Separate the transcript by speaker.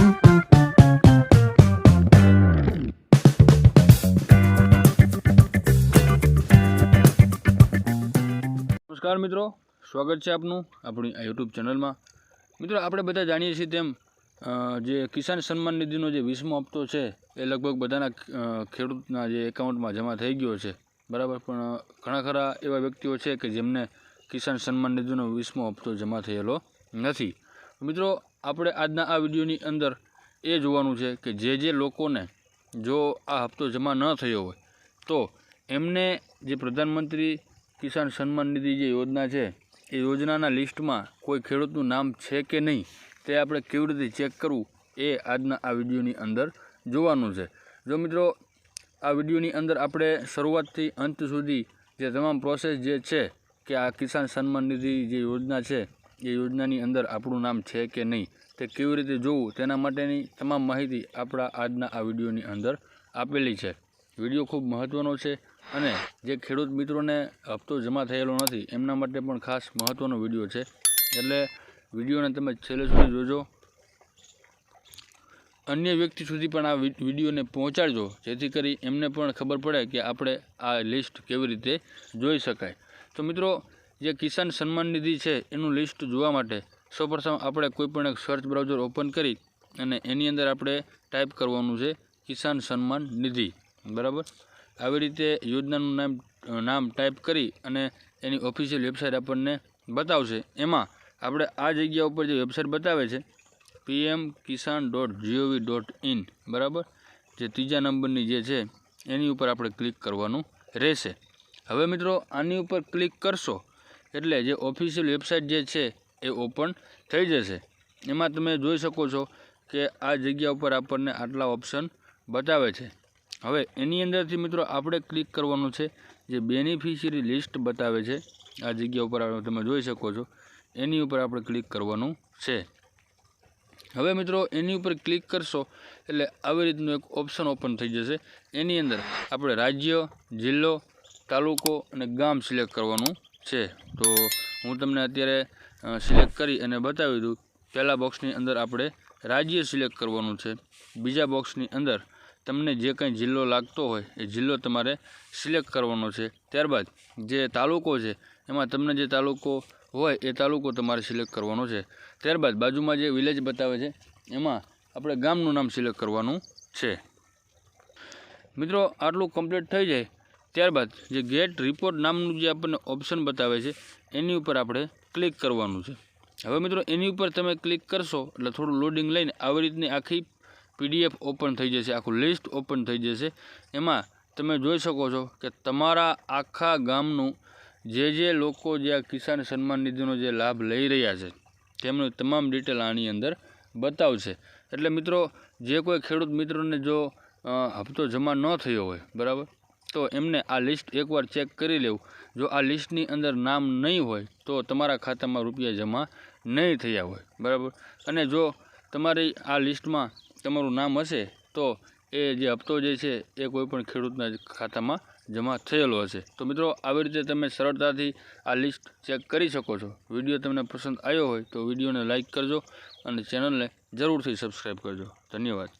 Speaker 1: નમસ્કાર મિત્રો, સ્વાગત છે આપનું આપણી આ યુટ્યુબ ચેનલમાં. મિત્રો, આપણે બધા જાણીએ છીએ તેમ જે કિસાન સન્માન નિધિનો જે વીસમો હપ્તો છે, એ લગભગ બધાના ખેડૂતના જે એકાઉન્ટમાં જમા થઈ ગયો છે. બરાબર? પણ ઘણા ખરા એવા વ્યક્તિઓ છે કે જેમને કિસાન સન્માન નિધિનો વીસમો હપ્તો જમા થયેલો નથી. મિત્રો આપણે આજના આ વિડીયોની અંદર એ જોવાનું છે કે જે જે લોકોને જો આ હપ્તો જમા ન થયો હોય, તો એમને જે પ્રધાનમંત્રી કિસાન સન્માન નિધિ જે યોજના છે, એ યોજનાના લિસ્ટમાં કોઈ ખેડૂતનું નામ છે કે નહીં, તે આપણે કેવી રીતે ચેક કરવું, એ આજના આ વિડીયોની અંદર જોવાનું છે. જો મિત્રો, આ વિડીયોની અંદર આપણે શરૂઆતથી અંત સુધી જે તમામ પ્રોસેસ જે છે કે આ કિસાન સન્માન નિધિ જે યોજના છે એ યોજનાની અંદર આપણું નામ છે કે નહીં તે કેવી રીતે જોવું તેના માટેની તમામ માહિતી આપણા આજના આ વિડીયોની અંદર આપેલી છે. વીડિયો ખૂબ મહત્ત્વનો છે અને જે ખેડૂત મિત્રોને હપ્તો જમા થયેલો નથી એમના માટે પણ ખાસ મહત્ત્વનો વીડિયો છે. એટલે વિડીયોને તમે છેલ્લે સુધી જોજો. અન્ય વ્યક્તિ સુધી પણ આ વિડીયોને પહોંચાડજો, જેથી કરી એમને પણ ખબર પડે કે આપણે આ લિસ્ટ કેવી રીતે જોઈ શકાય. તો મિત્રો જે કિસાન સન્માન નિધિ છે, એનું લિસ્ટ જોવા માટે સૌપ્રથમ આપણે કોઈપણ એક સર્ચ બ્રાઉઝર ઓપન કરી અને એની અંદર આપણે ટાઈપ કરવાનું છે, કિસાન સન્માન નિધિ. બરાબર? આવી રીતે યોજનાનું નામ નામ ટાઈપ કરી અને એની ઓફિશિયલ વેબસાઇટ આપણને બતાવશે. એમાં આપણે આ જગ્યા ઉપર જે વેબસાઇટ બતાવે છે PM Kisan dot G O V dot in બરાબર? જે ત્રીજા નંબરની જે છે, એની ઉપર આપણે ક્લિક કરવાનું રહેશે. હવે મિત્રો, આની ઉપર ક્લિક કરશો એટલે જે ઓફિશિયલ વેબસાઇટ જે છે, એ ઓપન થઈ જશે. એમાં તમે જોઈ શકો છો કે આ જગ્યા ઉપર આપણને આટલા ઓપ્શન બતાવે છે. હવે એની અંદરથી મિત્રો આપણે ક્લિક કરવાનું છે, જે બેનિફિશિયરી લિસ્ટ બતાવે છે, આ જગ્યા ઉપર તમે જોઈ શકો છો. એની ઉપર આપણે ક્લિક કરવાનું છે. હવે મિત્રો એની ઉપર ક્લિક કરશો, એટલે આવી રીતનું એક ઓપ્શન ઓપન થઈ જશે. એની અંદર આપણે રાજ્ય, જિલ્લો, તાલુકો અને ગામ સિલેક્ટ કરવાનું છે. તો હું તમને અત્યારે સિલેક્ટ કરી અને બતાવી દઉં. પહેલા બોક્સની અંદર આપણે રાજ્ય સિલેક્ટ કરવાનું છે. બીજા બોક્સની અંદર તમને જે કંઈ જિલ્લો લાગતો હોય, એ જિલ્લો તમારે સિલેક્ટ કરવાનો છે. ત્યારબાદ જે તાલુકો છે, એમાં તમને જે તાલુકો હોય, એ તાલુકો તમારે સિલેક્ટ કરવાનો છે. ત્યારબાદ બાજુમાં જે વિલેજ બતાવે છે, એમાં આપણે ગામનું નામ સિલેક્ટ કરવાનું છે. મિત્રો, આટલું કમ્પ્લીટ થઈ જાય. ત્યારબાદ જે ગેટ રિપોર્ટ નામનું જે આપણને ઓપ્શન બતાવે છે, એની ઉપર આપણે ક્લિક કરવાનું છે. હવે મિત્રો, એની ઉપર તમે ક્લિક કરશો, એટલે થોડું લોડિંગ લઈને આવી રીતની આખી પીડીએફ ઓપન થઈ જશે, આખું લિસ્ટ ઓપન થઈ જશે. એમાં તમે જોઈ શકો છો કે તમારા આખા ગામનું જે જે લોકો જે આ કિસાન સન્માન નિધિનો જે લાભ લઈ રહ્યા છે, તેમનું તમામ ડિટેલ આની અંદર બતાવશે. એટલે મિત્રો, જે કોઈ ખેડૂત મિત્રોને જો હપ્તો જમા ન થયો હોય, બરાબર? તો એમને આ લિસ્ટ એકવાર ચેક કરી લેવું. જો આ લિસ્ટની અંદર નામ નહીં હોય, તો તમારા ખાતામાં રૂપિયા જમા નહીં થયા હોય. બરાબર? અને જો તમારી આ લિસ્ટમાં તમારું નામ હશે, તો એ જે હપ્તો જે છે, એ કોઈ પણ ખેડૂતના ખાતામાં જમા થયેલો હશે. તો મિત્રો, આવી રીતે તમે સરળતાથી આ લિસ્ટ ચેક કરી શકો છો. વીડિયો તમને પસંદ આવ્યો હોય, તો વિડીયોને લાઇક કરજો અને ચેનલને જરૂરથી સબસ્ક્રાઈબ કરજો. ધન્યવાદ.